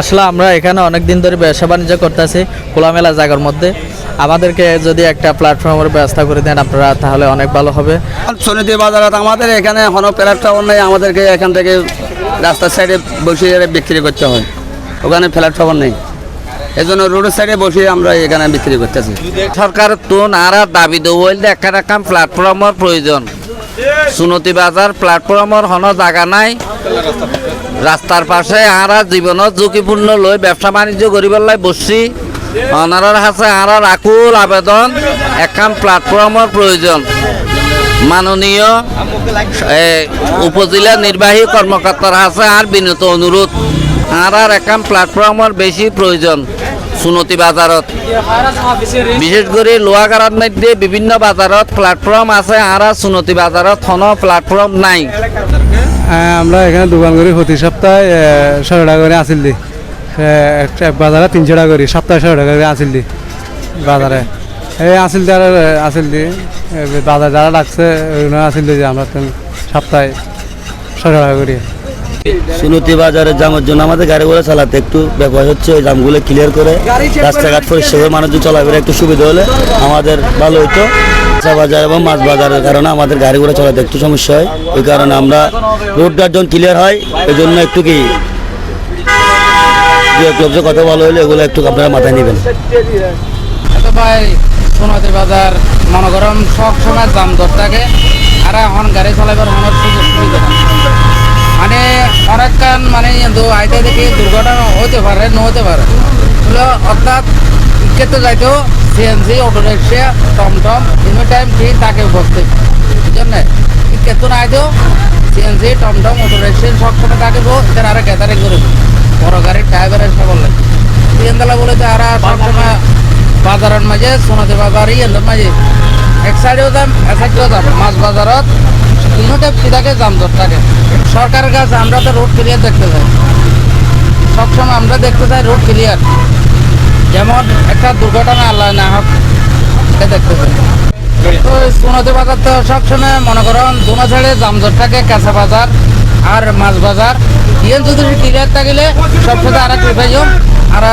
আসলে আমরা এখানে অনেক দিন ধরে ব্যবসা বাণিজ্য করতেছি খোলামেলা জায়গার মধ্যে। আমাদেরকে যদি একটা প্ল্যাটফর্মের ব্যবস্থা করে দেন আপনারা তাহলে অনেক ভালো হবে। সমিতি বাজারত আমাদের এখানে কোনো প্ল্যাটফর্ম নেই আমাদেরকে এখান থেকে রাস্তার সাইডে বসিয়ে বিক্রি করতে হয়। ওখানে প্ল্যাটফর্ম নেই। এই জন্য রোডের সাইডে বসিয়ে আমরা এখানে বিক্রি করতেছি। সরকার তুন আর দাবি দৌল একটা রাখাম প্ল্যাটফর্মের প্রয়োজন। সুনতি বাজার প্ল্যাটফর্মের হন জায়গা নাই। রাস্তার পাশে আরা জীবনত ঝুঁকিপূর্ণ লৈ ব্যবসা বাণিজ্য করিবার বসছি। অনারার হাতে আরার আকুল আবেদন একাম প্ল্যাটফর্মের প্রয়োজন। মাননীয় উপজেলা নির্বাহী কর্মকর্তার হাতে আর বিনত অনুরোধ। আর আর একাম প্ল্যাটফর্মের বেশি প্রয়োজন সুনতি বাজারত। বিশেষ করে লোহাগাড়ার মধ্যে বিভিন্ন বাজারত প্ল্যাটফর্ম আছে, আর সুনতি বাজারত কোনো প্ল্যাটফর্ম নাই। আমরা এখানে দোকান করি প্রতি সপ্তাহে ছশো টাকা করে আসিল দি একটা বাজারে তিনশো টাকা করি সপ্তাহে ছশো টাকা করে আসিল দি বাজারে। এই আসিল দি আর আসিল দি বাজার যারা ডাকছে আসিল দি যে আমরা তো সপ্তাহে ছশো টাকা করি। সুনতি বাজারে জামের জন্য আমাদের গাড়িগুলো চালাতে একটু ব্যাপার হচ্ছে ওই জামগুলো ক্লিয়ার করে রাস্তাঘাট পরিষ্কার করে মানুষজন চলাফেরা একটু সুবিধা হলে আমাদের ভালো হতো কাঁচা বাজার এবং মাছ বাজারের কারণে আমাদের গাড়িগুলো চালাতে একটু সমস্যা হয়। ওই কারণে আমরা রোডটার যখন ক্লিয়ার হয়। এই জন্য একটু কি কথা ভালো হলে, এগুলো একটু আপনারা মাথায় নেবেন। তো ভাই সোনাতে বাজার, মনে করেন সব সময় দাম দর থাকে। আর এখন গাড়ি চালাবার মনের সুযোগ সুবিধা মানে অনেকক্ষণ মানে আইতে দেখি দুর্ঘটনা হতে পারে ন হতে পারে। অর্থাৎ ইকেতে যাইতেও সিএনজি অটো রিক্সা টমটম এনি টাইম ঠিক তাকে বসতে। এই জন্য না আইতেও সিএনজি টমটম অটো রিক্সা সবসময় তাকে এদের আরে গ্যাদারিং করে। বড় গাড়ির ড্রাইভারের সবল লাগে। তিনতলা বলে তো আর সবসময় বাজারের মাঝে সোনাতে বাজারই এদের মাঝে। এক সাইডেও দাম এক সাইডেও দাম মাছ বাজারত। তিনটে সিধাকে দাম দর থাকে। সরকারের কাছে আমরা তো রোড ক্লিয়ার দেখতে চাই সবসময় আমরা দেখতে চাই রোড ক্লিয়ার যেমন একটা দুর্ঘটনা, আল্লাহ না হোক দেখতে চাই তো সোনাতে বাজার তো সবসময় মনে করেন, দোনো ছেড়ে জামজট থাকে, কাঁচা বাজার আর মাছ বাজার। ইয়েন যদি ক্লিয়ার থাকিলে সবসাথে আর এক বিভাজন আর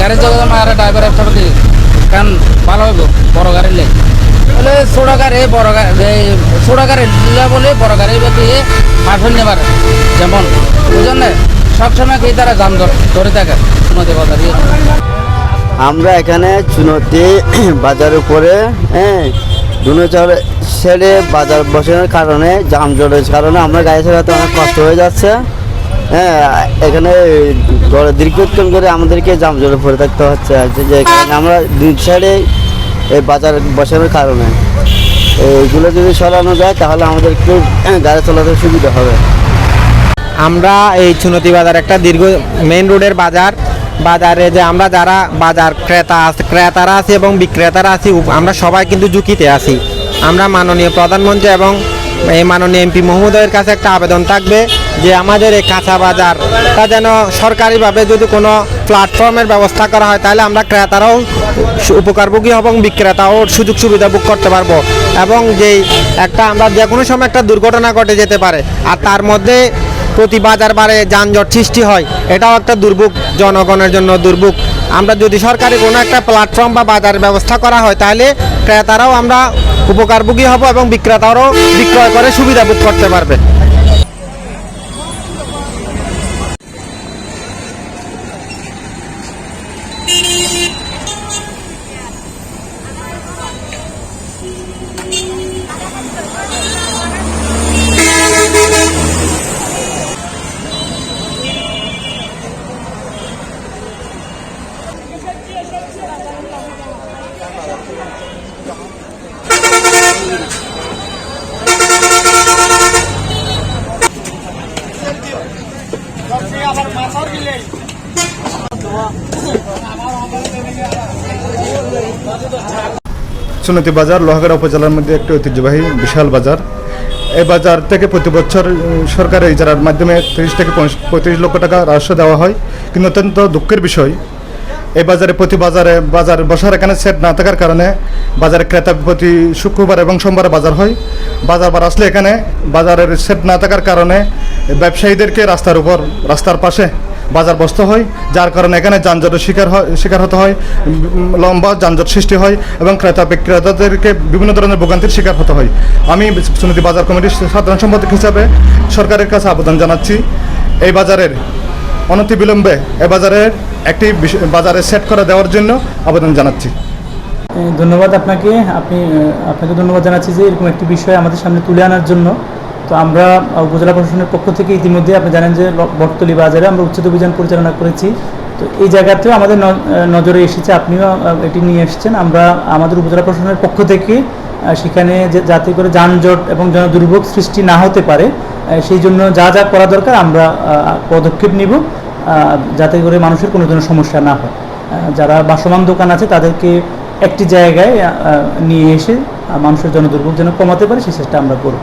গাড়ি যোগাযোগ আর ড্রাইভার একটা দিই কারণ ভালো হইব, বড় গাড়ি লে। বলে ছোট গাড়ি, বড় গাড়ি ছোট গাড়ি বলে বড় গাড়ি দিয়ে পাঠান নেবার যেমন ওই জন্য সবসময় কি তারা জাম ধরে থাকে, সোনাতে বাজার। ইয়ে আমরা এখানে চুনতি বাজার উপরে হ্যাঁ দুনো চারে সাইডে বাজার বসানোর কারণে জাম জটের কারণে আমরা গাড়ি চালাতে অনেক কষ্ট হয়ে যাচ্ছে। হ্যাঁ এখানে দীর্ঘক্ষণ করে আমাদেরকে জাম জটে পড়ে থাকতে হচ্ছে। যে- কারণে আমরা দুই সাইডে এই বাজার বসানোর কারণে। এইগুলো যদি সরানো যায়, তাহলে আমাদের একটু গাড়ি চলাতে সুবিধা হবে। আমরা এই চুনতি বাজার একটা দীর্ঘ মেইন রোডের বাজার। বাজারে যে আমরা যারা বাজার ক্রেতা ক্রেতারা আছি এবং বিক্রেতারা আছি আমরা সবাই কিন্তু ঝুঁকিতে আছি। আমরা মাননীয় প্রধানমন্ত্রী এবং এই মাননীয় এমপি মহোদয়ের কাছে একটা আবেদন থাকবে যে আমাদের এই কাঁচা বাজার তা যেন সরকারিভাবে যদি কোনো প্ল্যাটফর্মের ব্যবস্থা করা হয়, তাহলে আমরা ক্রেতারাও উপকারভোগী হব এবং বিক্রেতাও সুযোগ সুবিধা ভোগ করতে পারব। এবং যেই একটা আমরা যে কোনো সময় একটা দুর্ঘটনা ঘটে যেতে পারে, আর তার মধ্যে প্রতি বাজার বারে যানজট সৃষ্টি হয়। এটাও একটা দুর্ভোগ, জনগণের জন্য দুর্ভোগ। আমরা যদি সরকারি কোনো একটা প্ল্যাটফর্ম বা বাজার ব্যবস্থা করা হয়, তাহলে ক্রেতারাও আমরা উপকারভোগী হব এবং বিক্রেতারাও বিক্রয় করে সুবিধা বোধ করতে পারবে। সুনতি বাজার, লোহাগাড়া উপজেলার মধ্যে একটি ঐতিহ্যবাহী বিশাল বাজার। এই বাজার থেকে প্রতি বছর সরকারের ইজারার মাধ্যমে তিরিশ থেকে পঁয়ত্রিশ লক্ষ টাকা রাজস্ব দেওয়া হয়, কিন্তু অত্যন্ত দুঃখের বিষয়, এই বাজারে প্রতি বাজারে, বাজার বসার এখানে সেট না থাকার কারণে বাজারে ক্রেতা প্রতি শুক্রবার এবং সোমবার বাজার হয়। বাজার বার আসলে এখানে বাজারের সেট না থাকার কারণে ব্যবসায়ীদেরকে রাস্তার উপর, রাস্তার পাশে বাজার বস্ত হয়, যার কারণে এখানে যানজটের শিকার হয়, শিকার হতে হয়, লম্বা যানজট সৃষ্টি হয় এবং ক্রেতা বিক্রেতাদেরকে বিভিন্ন ধরনের ভোগান্তির শিকার হতে হয়। আমি সুনীতি বাজার কমিটির সাধারণ সম্পাদক হিসাবে সরকারের কাছে আবেদন জানাচ্ছি, এই বাজারের অনতিবিলম্বে এ বাজারের একটি বাজারে সেট করে দেওয়ার জন্য আবেদন জানাচ্ছি। ধন্যবাদ আপনাকে। আপনি আপনাকে ধন্যবাদ জানাচ্ছি যে এরকম একটি বিষয় আমাদের সামনে তুলে আনার জন্য। তো আমরা উপজেলা প্রশাসনের পক্ষ থেকে ইতিমধ্যে আপনি জানেন যে বটতলী বাজারে আমরা উচ্ছেদ অভিযান পরিচালনা করেছি। তো এই জায়গাতেও আমাদের নজরে এসেছে, আপনিও এটি নিয়ে এসেছেন। আমরা আমাদের উপজেলা প্রশাসনের পক্ষ থেকে সেখানে যাতে করে যানজট এবং জনদুর্ভোগ সৃষ্টি না হতে পারে সেই জন্য যা যা করা দরকার আমরা পদক্ষেপ নিব যাতে করে মানুষের কোনো ধরনের সমস্যা না হয়। যারা বাসমান দোকান আছে তাদেরকে একটি জায়গায় নিয়ে এসে মানুষের জনদুর্ভোগ যেন কমাতে পারে, সেই চেষ্টা আমরা করব।